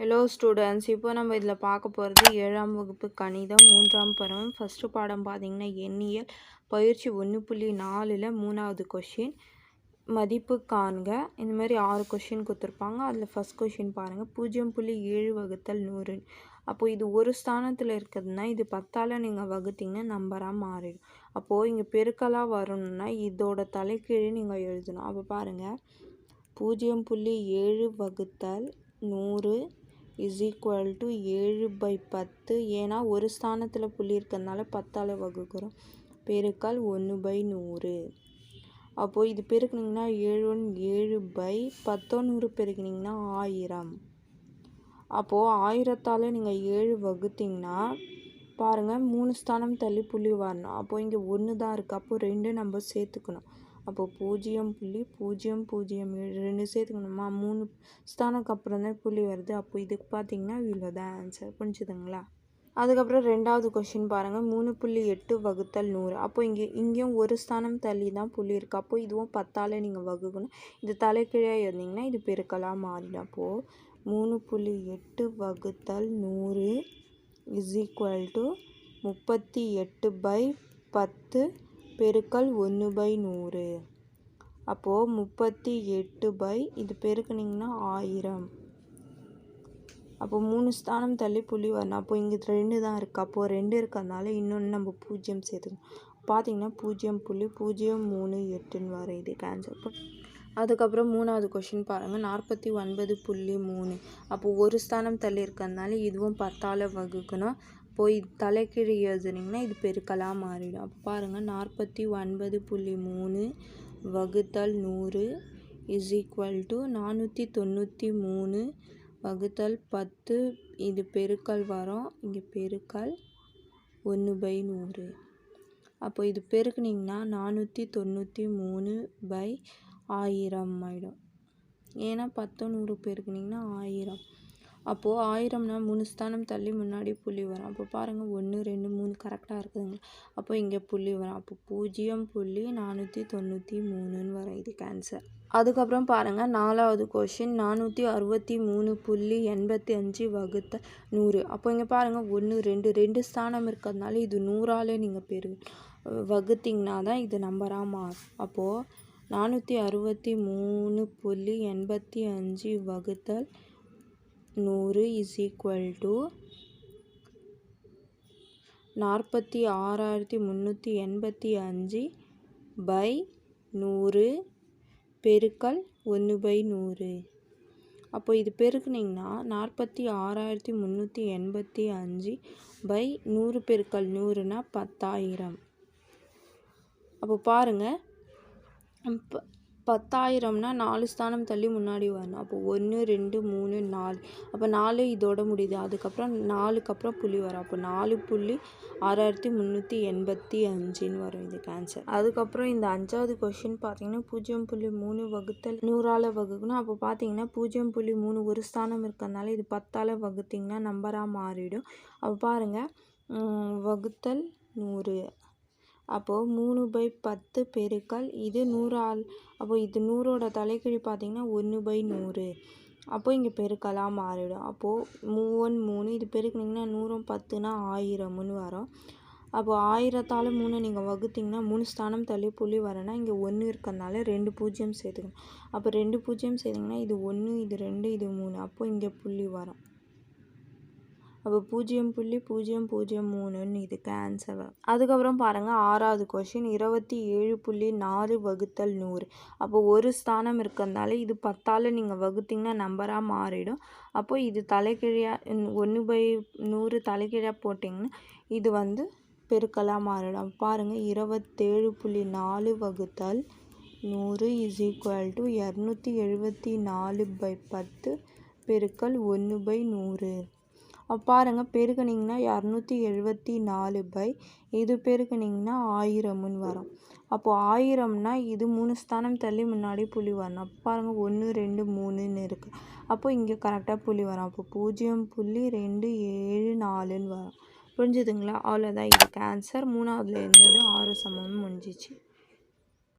Hello students இப்போ நம்ம இதில் பார்க்க போகிறது ஏழாம் வகுப்பு கணிதம் மூன்றாம் பருவம். ஃபஸ்ட்டு பாடம் பார்த்தீங்கன்னா எண்ணியல் பயிற்சி ஒன்று புள்ளி நாலில் மூணாவது கொஷின் மதிப்பு காண்க. இந்த மாதிரி ஆறு கொஷின் கொடுத்துருப்பாங்க. அதில் ஃபஸ்ட் கொஷின் பாருங்கள் பூஜ்ஜியம் புள்ளி ஏழு வகுத்தல் நூறு. அப்போது இது ஒரு ஸ்தானத்தில் இருக்கிறதுனா இது பத்தால் நீங்கள் வகுத்தீங்கன்னா நம்பராக மாறிடும். அப்போது இங்கே பெருக்கலாக வரணும்னா இதோட தலைக்கீழே நீங்கள் எழுதணும். அப்போ பாருங்கள் பூஜ்ஜியம் புள்ளி ஏழு வகுத்தல் நூறு. இஸ் ஈக்குவல் டு ஏழு பை பத்து. ஏன்னா ஒரு ஸ்தானத்தில் புள்ளி இருக்கிறதுனால பத்தால் வகுக்கிறோம். பெருக்கால் ஒன்று பை நூறு. அப்போது இது பெருக்குனிங்கன்னா ஏழு ஒன் ஏழு பை பத்தோ நூறு பெருக்குனிங்கன்னா ஆயிரம். அப்போது ஆயிரத்தால் நீங்கள் ஏழு வகுத்தீங்கன்னா பாருங்கள் மூணு ஸ்தானம் தள்ளி புள்ளி வரணும். அப்போது இங்கே ஒன்று தான் இருக்குது அப்போது ரெண்டு நம்ம சேர்த்துக்கணும். அப்போது பூஜ்ஜியம் புள்ளி பூஜ்ஜியம் பூஜ்ஜியம் ஏழு ரெண்டு சேர்த்துக்கணுமா. மூணு ஸ்தானக்கு அப்புறம் தான் புள்ளி வருது. அப்போ இதுக்கு பார்த்தீங்கன்னா இவ்வளோ தான் ஆன்சர் புரிஞ்சுதுங்களா? அதுக்கப்புறம் ரெண்டாவது கொஷின் பாருங்கள் மூணு புள்ளி எட்டு வகுத்தல் நூறு. அப்போ இங்கே இங்கேயும் ஒரு ஸ்தானம் தள்ளி தான் புள்ளி இருக்குது அப்போ இதுவும் பத்தால் நீங்கள் வகுக்கணும். இது தலைக்கீழாக இருந்தீங்கன்னா இது பெருக்கலாக மாறிடும். அப்போது மூணு புள்ளி எட்டு வகுத்தல் நூறு இஸ் ஈக்குவல் டு முப்பத்தி எட்டு பை பத்து பெருக்கல் ஒன்று பை நூறு. அப்போது முப்பத்தி எட்டு பை இது பெருக்குனிங்கன்னா ஆயிரம். அப்போது மூணு ஸ்தானம் தள்ளி புள்ளி வரணும். அப்போ இங்கே ரெண்டு தான் இருக்குது அப்போது ரெண்டு இருக்கிறதுனால இன்னொன்று நம்ம பூஜ்ஜியம் சேர்த்துக்கணும். பார்த்தீங்கன்னா பூஜ்ஜியம் புள்ளி பூஜ்ஜியம் மூணு எட்டுன்னு வர இது கேன்சல் அதுக்கப்புறம் மூணாவது கொஷின் பாருங்கள் நாற்பத்தி ஒன்பது புள்ளி மூணு. அப்போது ஒரு ஸ்தானம் தள்ளி இருக்கிறதுனால இதுவும் பத்தால் வகுக்கணும். போய் தலைக்கீழ் எழுதுனீங்கன்னா இது பெருக்கலாக மாறிடும். அப்போ பாருங்கள் நாற்பத்தி ஒன்பது புள்ளி மூணு வகுத்தல் நூறு இஸ் ஈக்குவல் டு நானூற்றி தொண்ணூற்றி மூணு வகுத்தல் பத்து இது பெருக்கல் வரும். இங்கே பெருக்கல் ஒன்று பை நூறு. அப்போ இது பெருக்குனிங்கன்னா நானூற்றி தொண்ணூற்றி மூணு பை ஆயிரம் ஆகிடும் ஏன்னா பத்து நூறு பெருக்குனிங்கன்னா ஆயிரம். அப்போது ஆயிரம்னா மூணு ஸ்தானம் தள்ளி முன்னாடி புள்ளி வரும். அப்போ பாருங்கள் ஒன்று ரெண்டு மூணு கரெக்டாக இருக்குதுங்களா அப்போ இங்கே புள்ளி வரும். அப்போ பூஜ்ஜியம் புள்ளி நானூற்றி தொண்ணூற்றி மூணுன்னு வரும் இது கேன்சர் அதுக்கப்புறம் பாருங்கள் நாலாவது கொஷின் நானூற்றி அறுபத்தி மூணு புள்ளி எண்பத்தி அஞ்சு வகுத்த நூறு. அப்போ இங்கே பாருங்கள் ஒன்று ரெண்டு ரெண்டு ஸ்தானம் இருக்கிறதுனால இது நூறாலே நீங்கள் பெரு வகுத்திங்கன்னா தான் இது நம்பராக மாறும். அப்போது நானூற்றி அறுபத்தி மூணு புள்ளி எண்பத்தி அஞ்சு வகுத்தல் நூறு இஸ் ஈக்குவல் டு நாற்பத்தி ஆறாயிரத்தி முந்நூற்றி எண்பத்தி அஞ்சு பை நூறு பெருக்கல் ஒன்று பை நூறு. அப்போ இது பெருக்குனிங்கன்னா நாற்பத்தி ஆறாயிரத்தி முந்நூற்றி எண்பத்தி அஞ்சு பை நூறு பெருக்கல் நூறுனா பத்தாயிரம். அப்போ பாருங்கள் பத்தாயிரம்னா நாலு ஸ்தானம் தள்ளி முன்னாடி வரணும். அப்போ ஒன்று ரெண்டு மூணு நாலு. அப்போ நாலு இதோட முடியுது. அதுக்கப்புறம் நாலுக்கு அப்புறம் புள்ளி வரும். அப்போ நாலு புள்ளி ஆறாயிரத்தி முந்நூற்றி எண்பத்தி அஞ்சுன்னு வரும் இது கேன்சர் அதுக்கப்புறம் இந்த அஞ்சாவது கொஷின் பார்த்தீங்கன்னா பூஜ்ஜியம் புள்ளி மூணு வகுத்தல் நூறால் வகுக்கணும் அப்போ பார்த்தீங்கன்னா பூஜ்ஜியம் புள்ளி மூணு ஒரு ஸ்தானம் இருக்கிறதுனால இது பத்தால் வகுத்திங்கன்னா நம்பராக மாறிடும். அப்போ பாருங்கள் வகுத்தல் நூறு. அப்போது மூணு பை பத்து பெருக்கல் இது நூறால் அப்போது இது நூறோட தலைக்கீழ் பார்த்திங்கன்னா ஒன்று பை நூறு. அப்போது இங்கே பெருக்கலாக மாறிடும். அப்போது மூவன் மூணு இது பெருக்குனிங்கன்னா நூறும் பத்துனா ஆயிரம்னு வரும். அப்போது ஆயிரத்தால் மூணு நீங்கள் வகுத்திங்கன்னா மூணு ஸ்தானம் தள்ளி புள்ளி வரேன்னா இங்கே ஒன்று இருக்கிறதுனால ரெண்டு பூஜ்ஜியம் சேர்த்துக்கணும். அப்போ ரெண்டு பூஜ்ஜியம் சேர்த்திங்கன்னா இது ஒன்று இது ரெண்டு இது மூணு அப்போது இங்கே புள்ளி வரும். அப்போ பூஜ்ஜியம் புள்ளி பூஜ்ஜியம் பூஜ்ஜியம் மூணுன்னு இதுக்கு ஆன்சர் அதுக்கப்புறம் பாருங்கள் ஆறாவது கொஷின் இருபத்தி ஏழு புள்ளி நாலு வகுத்தல் நூறு. அப்போ ஒரு ஸ்தானம் இருக்கிறதுனால இது பத்தால் நீங்கள் வகுத்திங்கன்னா நம்பராக மாறிடும். அப்போது இது தலைக்கீழாக ஒன்று பை நூறு தலைக்கீழாக போட்டிங்கன்னா இது வந்து பெருக்கலாக மாறிடும். பாருங்கள் இருபத்தேழு புள்ளி நாலு வகுத்தல் நூறு இஸ் ஈக்குவல் டு இரநூத்தி எழுபத்தி நாலு பை பத்து பெருக்கல் ஒன்று பை நூறு. பாருங்கள் பெருக்குனிங்கன்னா இரநூத்தி எழுபத்தி நாலு பை இது பெருக்குனிங்கன்னா ஆயிரம்னு வரும். அப்போது ஆயிரம்னா இது மூணு ஸ்தானம் தள்ளி முன்னாடி புள்ளி வரணும். அப்போ பாருங்கள் ஒன்று ரெண்டு மூணுன்னு இருக்குது அப்போது இங்கே கரெக்டாக புள்ளி வரும். அப்போ பூஜ்ஜியம் புள்ளி ரெண்டு ஏழு நாலுன்னு வரும். புரிஞ்சுதுங்களா? அவ்வளோதான் இதுக்கு ஆன்சர் மூணாவதுல இருந்தது ஆறு சமம் முடிஞ்சிச்சு.